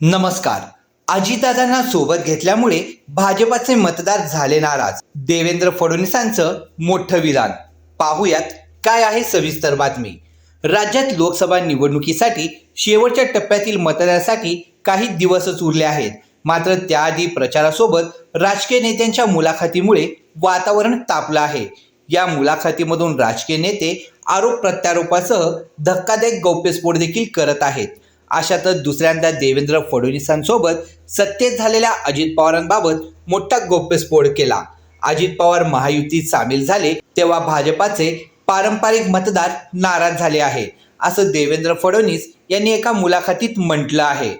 नमस्कार. अजितदादांना सोबत घेतल्यामुळे भाजपाचे मतदार झाले नाराज. देवेंद्र फडणवीसांचं मोठं विधान. पाहूयात काय आहे सविस्तर बातमी. राज्यात लोकसभा निवडणुकीसाठी शेवटच्या टप्प्यातील मतदानासाठी काही दिवसच उरले आहेत. मात्र त्याआधी प्रचारासोबत राजकीय नेत्यांच्या मुलाखतीमुळे वातावरण तापलं आहे. या मुलाखतीमधून राजकीय नेते आरोप प्रत्यारोपासह धक्कादायक गौप्यस्फोट देखील करत आहेत. अशातच दुसऱ्यांदा देवेंद्र फडणवीसांसोबत सत्तेत झालेल्या अजित पवारांबाबत मोठा गोप्यस्फोट केला. अजित पवार महायुतीत सामील झाले तेव्हा भाजपाचे पारंपरिक मतदार नाराज झाले आहे असं देवेंद्र फडणवीस यांनी एका मुलाखतीत म्हटलं आहे.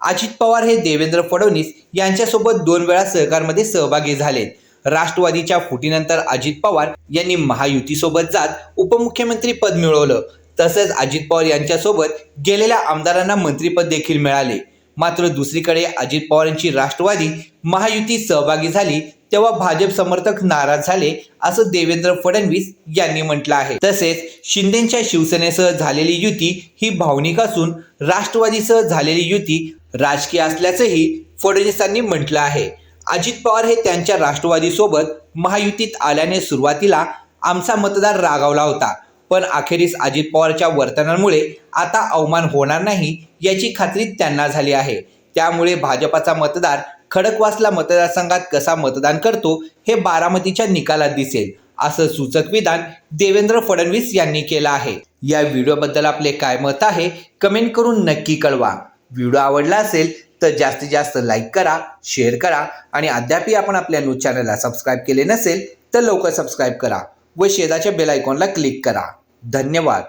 अजित पवार हे देवेंद्र फडणवीस यांच्यासोबत दोन वेळा सहकारमध्ये सहभागी झालेत. राष्ट्रवादीच्या फुटीनंतर अजित पवार यांनी महायुतीसोबत जात उपमुख्यमंत्री पद मिळवलं. तसंच अजित पवार यांच्यासोबत गेलेल्या आमदारांना मंत्रीपद देखील मिळाले. मात्र दुसरीकडे अजित पवार यांची राष्ट्रवादी महायुतीत सहभागी झाली तेव्हा भाजप समर्थक नाराज झाले असं देवेंद्र फडणवीस यांनी म्हटलं आहे. तसेच शिंदेच्या शिवसेनेसह झालेली युती ही भावनिक असून राष्ट्रवादीसह झालेली युती राजकीय असल्याचंही फडणवीसांनी म्हटलं आहे. अजित पवार हे त्यांच्या राष्ट्रवादीसोबत महायुतीत आल्याने सुरुवातीला आमचा मतदार रागावला होता. पण अखेरीस अजित पवारच्या वर्तनामुळे आता अवमान होणार नाही याची खात्री त्यांना झाली आहे. त्यामुळे भाजपाचा मतदार खडकवासला मतदारसंघात कसा मतदान करतो हे बारामतीच्या निकालात दिसेल असं सूचक विधान देवेंद्र फडणवीस यांनी केलं आहे. या व्हिडिओबद्दल आपले काय मत आहे कमेंट करून नक्की कळवा. व्हिडिओ आवडला असेल तर जास्तीत जास्त लाईक करा शेअर करा आणि अद्यापही आपण आपल्या न्यूज चॅनलला सबस्क्राईब केले नसेल तर लवकर सबस्क्राईब करा. व शेजारच्या बेलायकॉनला क्लिक करा. धन्यवाद.